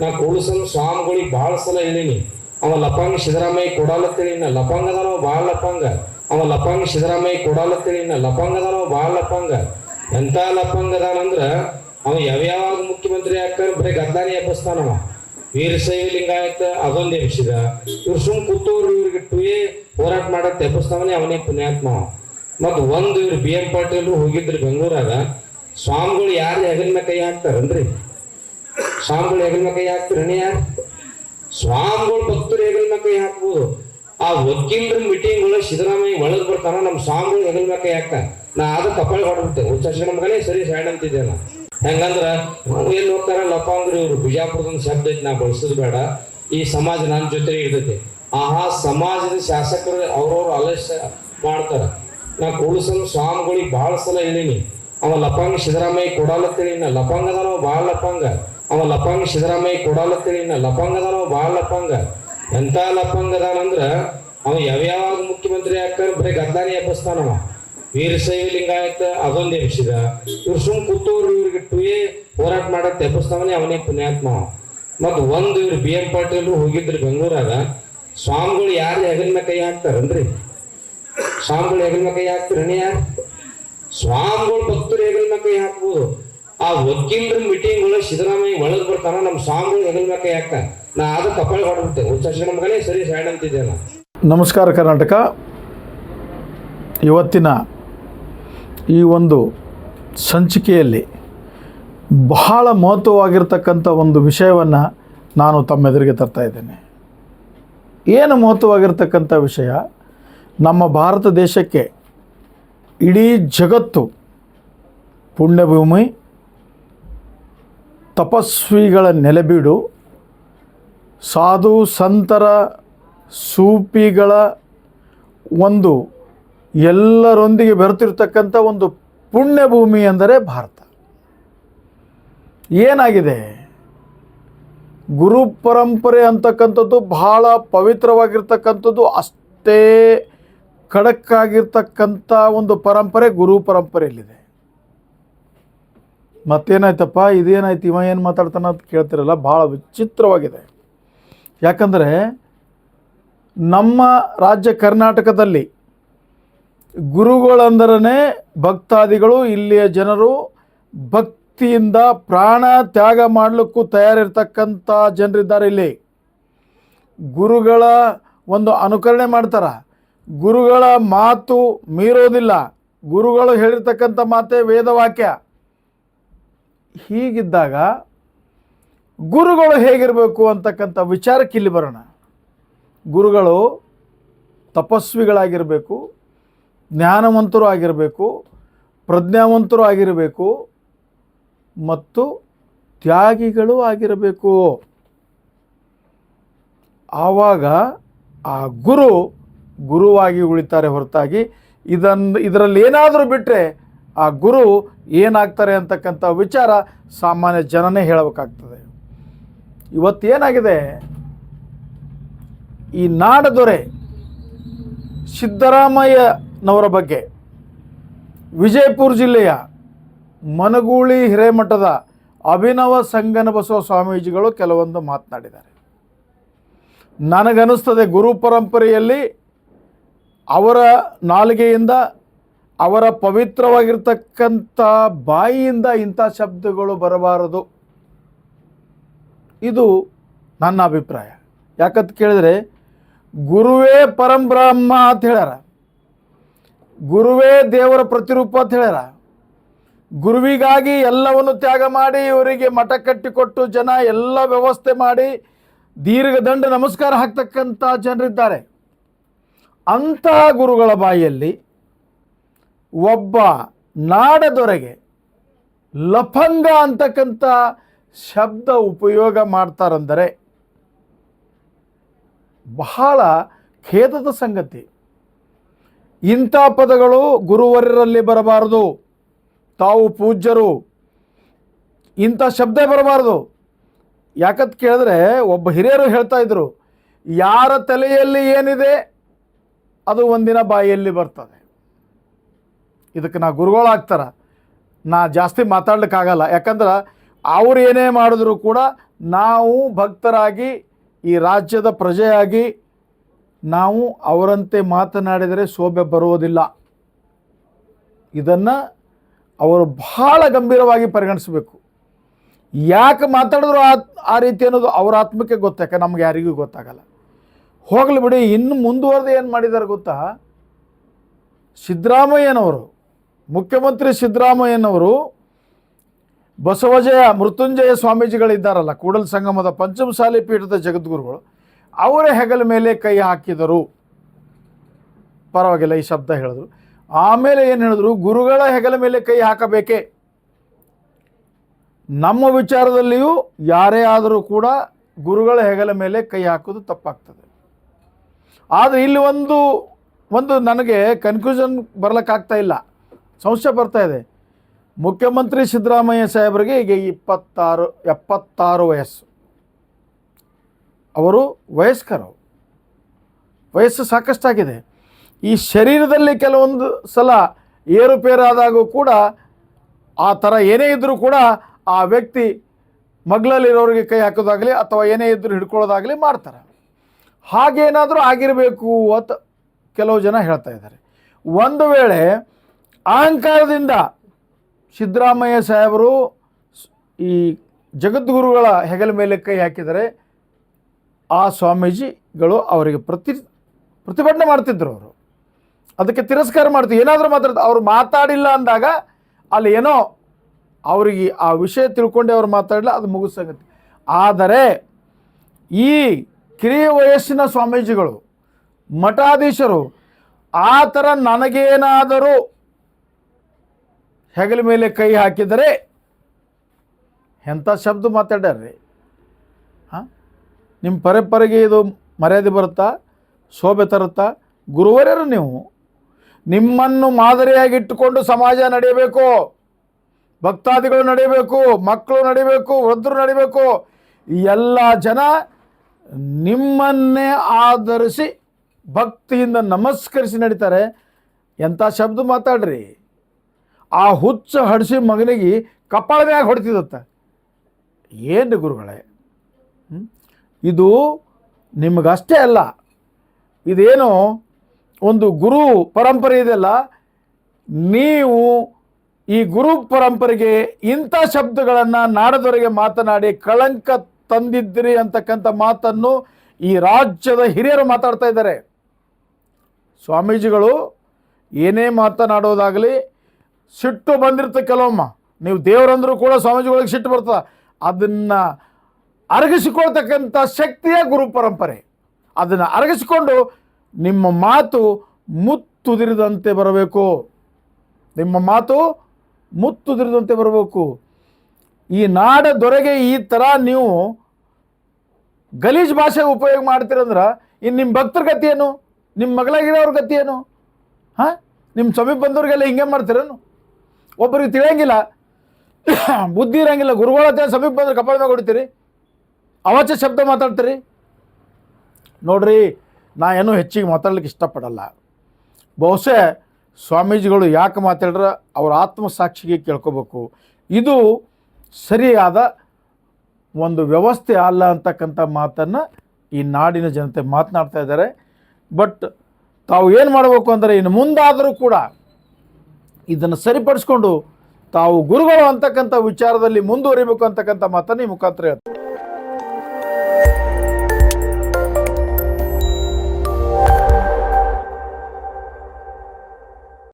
ನಾ ಕೂಡಿಸಲು ಸ್ವಾಮಿಗಳಿಗೆ ಭಾಳ ಸಲ ಹೇಳೀನಿ. ಅವ ಲಪಂಗ ಸಿದ್ದರಾಮಯ್ಯ ಕೊಡಾಲತ್ತೀನಿ ನಾ ಲಪಂಗ ಅದಾನವ ಭಾಳ ಲಪಂಗ. ಅವ ಲಪಂಗ ಸಿದ್ದರಾಮಯ್ಯ ಕೊಡಾಲತ್ತೀನಿ ನಾ ಲಪಂಗ ಅದಾನವ ಭಾಳ ಲಪಂಗ. ಎಂತ ಲಪಂಗ ಅದಾನಂದ್ರ ಅವ ಯಾವ್ಯಾವಾಗ ಮುಖ್ಯಮಂತ್ರಿ ಆಗ್ತಾನೆ ಬರೀ ಗದ್ದಾನಿ ಎಬ್ಬಿಸ್ತಾನವ ವೀರಶೈವ ಲಿಂಗಾಯತ ಅದೊಂದು ಎಬ್ಬಿಸಿದ. ಇವ್ರು ಸುಮ್ ಕೂತವ್ರು ಇವ್ರಿಗೆ ಟುಯೇ ಹೋರಾಟ ಮಾಡಕ್ ಎಬ್ಬಿಸ್ತಾವನೆ ಅವನೇ ಪುಣ್ಯಾತ್ಮ ಅವ. ಮತ್ ಒಂದು ಇವ್ರು ಬಿ ಎಂ ಪಾಟೀಲ್ ಹೋಗಿದ್ರಿ ಬೆಂಗಳೂರಾಗ. ಸ್ವಾಮಿಗಳು ಯಾರು ಹೆಗಲ ಮೇಲೆ ಕೈ ಹಾಕ್ತಾರನ್ರಿ? ಸ್ವಾಮಿಗಳು ಹೆಗಲ್ ಕೈ ಹಾಕ್ತಾರನೇ ಸ್ವಾಮಿಗಳು ಭಕ್ತರು ಹೆಗಲ ಕೈ ಹಾಕ್ಬೋದು ಆ ವಕೀಲರ ಮೀಟಿಂಗ್ ಒಳಗೆ ಸಿದ್ದರಾಮಯ್ಯ ಒಳಗೆ ಬರ್ತಾನ ನಮ್ಮ ಸ್ವಾಮಿಗಳು ಹೆಗಲ ಕೈ ಹಾಕ್ತಾನ ನಾ ಅದು ಕಪಾಳಿ ಹೊಡ್ಬಿಟ್ಟೆ. ಉಚ್ಚಾರ ಮಗನೇ ಸರಿ ಸೈಡ್ ಅಂತಿದ್ದೆ ನಾ ಹೆಂಗಂದ್ರ ಎಲ್ಲಿ ಹೋಗ್ತಾರ ಲಪಾಂಗ್ರಿ ಇವರು ಬಿಜಾಪುರದೊಂದು ಶಬ್ದ ಐತಿ, ನಾ ಬಳಸೋದು ಬೇಡ. ಈ ಸಮಾಜ ನನ್ನ ಜೊತೆ ಇರ್ತೈತಿ. ಆಹಾ, ಸಮಾಜದ ಶಾಸಕರು ಅವ್ರವ್ರು ಆಲಸ್ಯ ಮಾಡ್ತಾರ. ನಾ ಕೂಡಿಸಲು ಸ್ವಾಮಿಗಳಿಗೆ ಬಹಳ ಸಲ ಹೇಳಿನಿ. ಅವ ಲಪಂಗ ಸಿದ್ದರಾಮಯ್ಯ ಕೊಡಾಲತ್ತೇಳಿ ನಾ ಲಪಂಗ ಲಪಾಂಗ ಭಾಳ ಲಪಂಗ. ಅವ ಲಪಂಗ ಸಿದ್ದರಾಮಯ್ಯ ಕೊಡಾಲತ್ತೀನಿ ಲಪಾಂಗ್ ಅದಾನವ ಭಾಳ ಲಪಂಗ. ಎಂತ ಲಪಂಗ ಅದಾನಂದ್ರ ಅವ ಯಾವ್ಯಾವಾಗ ಮುಖ್ಯಮಂತ್ರಿ ಆಗ್ತಾನೆ ಬರೀ ಗದ್ದಾನಿ ಎಬ್ಬಿಸ್ತಾನವ ವೀರಶೈವ ಲಿಂಗಾಯತ ಅದೊಂದು ಎಬ್ಬಿಸಿದ ಇವ್ರು ಸುಮ್ ಕೂತವ್ರು ಇವ್ರಿಗೆ ಟುಯೇ ಹೋರಾಟ ಮಾಡಕ್ ಎಬ್ಬಿಸ್ತಾವನೆ ಅವನೇ ಪುಣ್ಯಾತ್ಮ ಅವ. ಮತ್ ಒಂದು ಇವ್ರು ಬಿ ಎಂ ಪಾಟೀಲ್ ಹೋಗಿದ್ರಿ ಬೆಂಗಳೂರಾಗ, ಸ್ವಾಮಿಗಳು ಯಾರು ಹೆಗಲ್ನ ಕೈ ಹಾಕ್ತಾರನ್ರಿ? ಸ್ವಾಮಿಗಳು ಹೆಗಲ್ಮ ಕೈ ಹಾಕ್ತಾರನೇ ಸ್ವಾಮಿಗಳು ಭಕ್ತರು ಹೆಗಲ್ಮ ಕೈ ಹಾಕ್ಬೋದು. ಆ ವಕೀಲರ ಮೀಟಿಂಗ್ ಒಳಗೆ ಸಿದ್ದರಾಮಯ್ಯ ಒಳಗೆ ಬರ್ತಾನ ನಮ್ಮ ಸಾಂಗ್ ಹೆಗಲ್ ಮೇಲೆ ಯಾಕ ನಾ ಅದು ಕಪಾಳಿ ಹೊಡ್ಬಿಟ್ಟೆ. ಉಚ್ಚಾರ ನಮಗಲೇ ಸರಿ ಸೈಡ್ ಅಂತಿದ್ದೆ ನಮಸ್ಕಾರ ಕರ್ನಾಟಕ. ಇವತ್ತಿನ ಈ ಒಂದು ಸಂಚಿಕೆಯಲ್ಲಿ ಬಹಳ ಮಹತ್ವವಾಗಿರ್ತಕ್ಕಂಥ ಒಂದು ವಿಷಯವನ್ನು ನಾನು ತಮ್ಮೆದುರಿಗೆ ತರ್ತಾ ಇದ್ದೇನೆ. ಏನು ಮಹತ್ವವಾಗಿರ್ತಕ್ಕಂಥ ವಿಷಯ? ನಮ್ಮ ಭಾರತ ದೇಶಕ್ಕೆ ಇಡೀ ಜಗತ್ತು ಪುಣ್ಯಭೂಮಿ ತಪಸ್ವಿಗಳ ನೆಲೆಬೀಡು ಸಾಧು ಸಂತರ ಸೂಪಿಗಳ ಒಂದು ಎಲ್ಲರೊಂದಿಗೆ ಬೆರೆತಿರ್ತಕ್ಕಂಥ ಒಂದು ಪುಣ್ಯಭೂಮಿ ಎಂದರೆ ಭಾರತ. ಏನಾಗಿದೆ? ಗುರು ಪರಂಪರೆ ಅಂತಕ್ಕಂಥದ್ದು ಬಹಳ ಪವಿತ್ರವಾಗಿರ್ತಕ್ಕಂಥದ್ದು, ಅಷ್ಟೇ ಖಡಕ್ಕಾಗಿರ್ತಕ್ಕಂಥ ಒಂದು ಪರಂಪರೆ ಗುರು ಪರಂಪರೆಯಲ್ಲಿದೆ. ಮತ್ತೇನಾಯ್ತಪ್ಪ, ಇದೇನಾಯ್ತು, ಇವ ಏನು ಮಾತಾಡ್ತಾನ ಅಂತ ಕೇಳ್ತಿರಲ್ಲ, ಭಾಳ ವಿಚಿತ್ರವಾಗಿದೆ. ಯಾಕಂದರೆ ನಮ್ಮ ರಾಜ್ಯ ಕರ್ನಾಟಕದಲ್ಲಿ ಗುರುಗಳಂದರೇ ಭಕ್ತಾದಿಗಳು, ಇಲ್ಲಿಯ ಜನರು ಭಕ್ತಿಯಿಂದ ಪ್ರಾಣ ತ್ಯಾಗ ಮಾಡಲಿಕ್ಕೂ ತಯಾರಿರ್ತಕ್ಕಂಥ ಜನರಿದ್ದಾರೆ ಇಲ್ಲಿ. ಗುರುಗಳ ಒಂದು ಅನುಕರಣೆ ಮಾಡ್ತಾರೆ. ಗುರುಗಳ ಮಾತು ಮೀರೋದಿಲ್ಲ. ಗುರುಗಳು ಹೇಳಿರ್ತಕ್ಕಂಥ ಮಾತೇ ವೇದವಾಕ್ಯ. ಹೀಗಿದ್ದಾಗ ಗುರುಗಳು ಹೇಗಿರಬೇಕು ಅಂತಕ್ಕಂಥ ವಿಚಾರಕ್ಕೆ ಇಲ್ಲಿ ಬರೋಣ. ಗುರುಗಳು ತಪಸ್ವಿಗಳಾಗಿರಬೇಕು, ಜ್ಞಾನವಂತರು ಆಗಿರಬೇಕು, ಪ್ರಜ್ಞಾವಂತರು ಆಗಿರಬೇಕು ಮತ್ತು ತ್ಯಾಗಿಗಳು ಆಗಿರಬೇಕು. ಆವಾಗ ಆ ಗುರು ಗುರುವಾಗಿ ಉಳಿತಾರೆ ಹೊರತಾಗಿ ಇದನ್ನು ಇದರಲ್ಲಿ ಏನಾದರೂ ಬಿಟ್ಟರೆ ಆ ಗುರು ಏನಾಗ್ತಾರೆ ಅಂತಕ್ಕಂಥ ವಿಚಾರ ಸಾಮಾನ್ಯ ಜನನೇ ಹೇಳಬೇಕಾಗ್ತದೆ. ಇವತ್ತೇನಾಗಿದೆ ಈ ನಾಡದೊರೆ ಸಿದ್ದರಾಮಯ್ಯನವರ ಬಗ್ಗೆ ವಿಜಯಪುರ ಜಿಲ್ಲೆಯ ಮನಗೂಳಿ ಹಿರೇಮಠದ ಅಭಿನವ ಸಂಗನ ಬಸವ ಸ್ವಾಮೀಜಿಗಳು ಕೆಲವೊಂದು ಮಾತನಾಡಿದ್ದಾರೆ. ನನಗನ್ನಿಸ್ತದೆ ಗುರು ಪರಂಪರೆಯಲ್ಲಿ ಅವರ ನಾಲಿಗೆಯಿಂದ ಅವರ ಪವಿತ್ರವಾಗಿರ್ತಕ್ಕಂಥ ಬಾಯಿಯಿಂದ ಇಂಥ ಶಬ್ದಗಳು ಬರಬಾರದು. ಇದು ನನ್ನ ಅಭಿಪ್ರಾಯ. ಯಾಕಂತ ಕೇಳಿದರೆ, ಗುರುವೇ ಪರಂಬ್ರಹ್ಮ ಅಂತ ಹೇಳ್ಯಾರ. ಗುರುವೇ ದೇವರ ಪ್ರತಿರೂಪ ಅಂತ ಹೇಳ್ಯಾರ. ಗುರುವಿಗಾಗಿ ಎಲ್ಲವನ್ನು ತ್ಯಾಗ ಮಾಡಿ, ಇವರಿಗೆ ಮಠ ಕಟ್ಟಿಕೊಟ್ಟು ಜನ ಎಲ್ಲ ವ್ಯವಸ್ಥೆ ಮಾಡಿ ದೀರ್ಘದಂಡ ನಮಸ್ಕಾರ ಹಾಕ್ತಕ್ಕಂಥ ಜನರಿದ್ದಾರೆ. ಅಂತಹ ಗುರುಗಳ ಬಾಯಿಯಲ್ಲಿ ಒಬ್ಬ ನಾಡದೊರೆಗೆ ಲಫಂಗ ಅಂತಕ್ಕಂಥ ಶಬ್ದ ಉಪಯೋಗ ಮಾಡ್ತಾರಂದರೆ ಬಹಳ ಖೇದದ ಸಂಗತಿ. ಇಂಥ ಪದಗಳು ಗುರುವರರಲ್ಲಿ ಬರಬಾರದು. ತಾವು ಪೂಜ್ಯರು. ಇಂಥ ಶಬ್ದ ಬರಬಾರದು. ಯಾಕಂತ ಕೇಳಿದ್ರೆ ಒಬ್ಬ ಹಿರಿಯರು ಹೇಳ್ತಾ ಇದ್ರು, ಯಾರ ತಲೆಯಲ್ಲಿ ಏನಿದೆ ಅದು ಒಂದಿನ ಬಾಯಿಯಲ್ಲಿ ಬರ್ತದೆ. ಇದಕ್ಕೆ ನಾ ಗುರುಗಳಾಗ್ತಾರ ನಾ ಜಾಸ್ತಿ ಮಾತಾಡ್ಲಿಕ್ಕಾಗಲ್ಲ. ಯಾಕಂದ್ರೆ ಅವ್ರು ಏನೇ ಮಾಡಿದ್ರು ಕೂಡ ನಾವು ಭಕ್ತರಾಗಿ, ಈ ರಾಜ್ಯದ ಪ್ರಜೆಯಾಗಿ ನಾವು ಅವರಂತೆ ಮಾತನಾಡಿದರೆ ಶೋಭೆ ಬರುವುದಿಲ್ಲ. ಇದನ್ನು ಅವರು ಬಹಳ ಗಂಭೀರವಾಗಿ ಪರಿಗಣಿಸಬೇಕು. ಯಾಕೆ ಮಾತಾಡಿದ್ರು ಆ ಆ ರೀತಿ ಅನ್ನೋದು ಅವ್ರ ಆತ್ಮಕ್ಕೆ ಗೊತ್ತಾಕೆ ನಮ್ಗೆ ಯಾರಿಗೂ ಗೊತ್ತಾಗಲ್ಲ. ಹೋಗಲಿ ಬಿಡಿ, ಇನ್ನು ಮುಂದುವರೆದು ಏನು ಮಾಡಿದ್ದಾರೆ ಗೊತ್ತಾ? ಸಿದ್ದರಾಮಯ್ಯನವರು ಮುಖ್ಯಮಂತ್ರಿ ಸಿದ್ದರಾಮಯ್ಯನವರು ಬಸವಜಯ ಮೃತ್ಯುಂಜಯ ಸ್ವಾಮೀಜಿಗಳಿದ್ದಾರಲ್ಲ, ಕೂಡಲ ಸಂಗಮದ ಪಂಚಮಸಾಲಿ ಪೀಠದ ಜಗದ್ಗುರುಗಳು, ಅವರ ಹೆಗಲ ಮೇಲೆ ಕೈ ಹಾಕಿದರು. ಪರವಾಗಿಲ್ಲ, ಈ ಶಬ್ದ ಹೇಳಿದ್ರು. ಆಮೇಲೆ ಏನು ಹೇಳಿದ್ರು? ಗುರುಗಳ ಹೆಗಲ ಮೇಲೆ ಕೈ ಹಾಕಬೇಕೇ? ನಮ್ಮ ವಿಚಾರದಲ್ಲಿಯೂ ಯಾರೇ ಆದರೂ ಕೂಡ ಗುರುಗಳ ಹೆಗಲ ಮೇಲೆ ಕೈ ಹಾಕೋದು ತಪ್ಪಾಗ್ತದೆ. ಆದರೆ ಇಲ್ಲಿ ಒಂದು ಒಂದು ನನಗೆ ಕನ್ಫ್ಯೂಷನ್ ಬರ್ಲಿಕ್ಕಾಗ್ತಾ ಇಲ್ಲ. ಸಂಶಯ ಬರ್ತಾ ಇದೆ. ಮುಖ್ಯಮಂತ್ರಿ ಸಿದ್ದರಾಮಯ್ಯ ಸಾಹೇಬರಿಗೆ ಈಗ ಇಪ್ಪತ್ತಾರು, ಎಪ್ಪತ್ತಾರು ವಯಸ್ಸು. ಅವರು ವಯಸ್ಕರು. ವಯಸ್ಸು ಸಾಕಷ್ಟಾಗಿದೆ. ಈ ಶರೀರದಲ್ಲಿ ಕೆಲವೊಂದು ಸಲ ಏರುಪೇರಾದಾಗೂ ಕೂಡ ಆ ಥರ ಏನೇ ಇದ್ದರೂ ಕೂಡ ಆ ವ್ಯಕ್ತಿ ಮಗ್ಲಲ್ಲಿರೋರಿಗೆ ಕೈ ಹಾಕೋದಾಗಲಿ ಅಥವಾ ಏನೇ ಇದ್ದರೂ ಹಿಡ್ಕೊಳ್ಳೋದಾಗಲಿ ಮಾಡ್ತಾರೆ. ಹಾಗೇನಾದರೂ ಆಗಿರಬೇಕು ಅಂತ ಕೆಲವು ಜನ ಹೇಳ್ತಾ ಇದ್ದಾರೆ. ಒಂದು ವೇಳೆ ಅಹಂಕಾರದಿಂದ ಸಿದ್ದರಾಮಯ್ಯ ಸಾಹೇಬರು ಈ ಜಗದ್ಗುರುಗಳ ಹೆಗಲ ಮೇಲೆ ಕೈ ಹಾಕಿದರೆ ಆ ಸ್ವಾಮೀಜಿಗಳು ಅವರಿಗೆ ಪ್ರತಿ ಪ್ರತಿಭಟನೆ ಮಾಡ್ತಿದ್ರು ಅವರು. ಅದಕ್ಕೆ ತಿರಸ್ಕಾರ ಮಾಡ್ತೀವಿ ಏನಾದರೂ ಮಾತಾಡ್ತಾರೆ ಅವ್ರು ಮಾತಾಡಿಲ್ಲ ಅಂದಾಗ ಅಲ್ಲಿ ಏನೋ ಅವರಿಗೆ ಆ ವಿಷಯ ತಿಳ್ಕೊಂಡೆ ಅವ್ರು ಮಾತಾಡಲಿಲ್ಲ, ಅದು ಮುಗಿದ ಸಂಗತಿ ಆದರೆ ಈ ಕಿರಿಯ ವಯಸ್ಸಿನ ಸ್ವಾಮೀಜಿಗಳು, ಮಠಾಧೀಶರು, ಆ ಥರ ನನಗೇನಾದರೂ ಹೆಗಲ ಮೇಲೆ ಕೈ ಹಾಕಿದರೆ ಎಂಥ ಶಬ್ದ ಮಾತಾಡ್ಯಾರ್ರಿ? ಹಾಂ? ನಿಮ್ಮ ಪರಂಪರೆಗೆ ಇದು ಮರ್ಯಾದೆ ಬರುತ್ತಾ? ಶೋಭೆ ತರುತ್ತಾ? ಗುರುವರ್ಯರು ನೀವು. ನಿಮ್ಮನ್ನು ಮಾದರಿಯಾಗಿಟ್ಟುಕೊಂಡು ಸಮಾಜ ನಡೆಯಬೇಕು. ಭಕ್ತಾದಿಗಳು ನಡೆಯಬೇಕು. ಮಕ್ಕಳು ನಡಿಬೇಕು ವೃದ್ಧರು ನಡಿಬೇಕು ಎಲ್ಲ ಜನ ನಿಮ್ಮನ್ನೇ ಆಧರಿಸಿ ಭಕ್ತಿಯಿಂದ ನಮಸ್ಕರಿಸಿ ನಡೀತಾರೆ. ಎಂಥ ಶಬ್ದ ಮಾತಾಡ್ರಿ? ಆ ಹುಚ್ಚ ಹಡಿಸಿ ಮಗನಿಗೆ ಕಪಾಳ ಮ್ಯಾಗ ಹೊಡಿತಿದತ್ತ. ಏನು ಗುರುಗಳೇ? ಇದು ನಿಮಗಷ್ಟೇ ಅಲ್ಲ, ಇದೇನು ಒಂದು ಗುರು ಪರಂಪರೆ ಇದೆಯಲ್ಲ, ನೀವು ಈ ಗುರು ಪರಂಪರೆಗೆ ಇಂಥ ಶಬ್ದಗಳನ್ನು ನಾಡದವರೆಗೆ ಮಾತನಾಡಿ ಕಳಂಕ ತಂದಿದ್ದಿರಿ ಅಂತಕ್ಕಂಥ ಮಾತನ್ನು ಈ ರಾಜ್ಯದ ಹಿರಿಯರು ಮಾತಾಡ್ತಾ ಇದ್ದಾರೆ. ಸ್ವಾಮೀಜಿಗಳು ಏನೇ ಮಾತನಾಡೋದಾಗಲಿ ಸಿಟ್ಟು ಬಂದಿರುತ್ತೆ ಕೆಲವೊಮ್ಮ. ನೀವು ದೇವರಂದ್ರೂ ಕೂಡ ಸ್ವಾಮೀಜಿಗಳಿಗೆ ಸಿಟ್ಟು ಬರ್ತದೆ. ಅದನ್ನು ಅರಗಿಸಿಕೊಳ್ತಕ್ಕಂಥ ಶಕ್ತಿಯೇ ಗುರು ಪರಂಪರೆ. ಅದನ್ನು ಅರಗಿಸಿಕೊಂಡು ನಿಮ್ಮ ಮಾತು ಮುತ್ತುದಿರಿದಂತೆ ಬರಬೇಕು. ನಿಮ್ಮ ಮಾತು ಮುತ್ತುದಿರಿದಂತೆ ಬರಬೇಕು. ಈ ನಾಡ ದೊರೆಗೆ ಈ ಥರ ನೀವು ಗಲೀಜ್ ಭಾಷೆ ಉಪಯೋಗ ಮಾಡ್ತೀರಂದ್ರೆ ಇನ್ನು ನಿಮ್ಮ ಭಕ್ತರ ಗತಿ ಏನು? ನಿಮ್ಮ ಮಗಳಾಗಿರೋರ ಏನು? ಹಾಂ? ನಿಮ್ಮ ಸಮೀಪ ಬಂದವ್ರಿಗೆಲ್ಲ ಹಿಂಗೆ ಮಾಡ್ತೀರೇನು? ಒಬ್ಬರಿಗೆ ತಿಳಿಯಂಗಿಲ್ಲ, ಬುದ್ಧಿ ಇರಂಗಿಲ್ಲ, ಗುರುಗಳ ಹತ್ರ ಸಮೀಪ ಬಂದ್ರೆ ಕಪಾಳ ಮ್ಯಾಗ ಹೊಡಿತೀರಿ ಶಬ್ದ ಮಾತಾಡ್ತೀರಿ. ನೋಡ್ರಿ, ನಾ ಏನೂ ಹೆಚ್ಚಿಗೆ ಮಾತಾಡ್ಲಿಕ್ಕೆ ಇಷ್ಟಪಡಲ್ಲ. ಬಹುಶಃ ಸ್ವಾಮೀಜಿಗಳು ಯಾಕೆ ಮಾತಾಡ್ರೆ, ಅವ್ರ ಆತ್ಮಸಾಕ್ಷಿಗೆ ಕೇಳ್ಕೋಬೇಕು. ಇದು ಸರಿಯಾದ ಒಂದು ವ್ಯವಸ್ಥೆ ಅಲ್ಲ ಅಂತಕ್ಕಂಥ ಮಾತನ್ನು ಈ ನಾಡಿನ ಜನತೆ ಮಾತನಾಡ್ತಾ ಇದ್ದಾರೆ. ಬಟ್ ತಾವು ಏನು ಮಾಡಬೇಕು ಅಂದರೆ ಇನ್ನು ಮುಂದಾದರೂ ಕೂಡ ಇದನ್ನು ಸರಿಪಡಿಸ್ಕೊಂಡು ತಾವು ಗುರುಗಳು ಅಂತಕ್ಕಂಥ ವಿಚಾರದಲ್ಲಿ ಮುಂದುವರಿಬೇಕು ಅಂತಕ್ಕಂಥ ಮಾತನ್ನು ಈ ಮುಖಾಂತರ ಹೇಳ್ತಾರೆ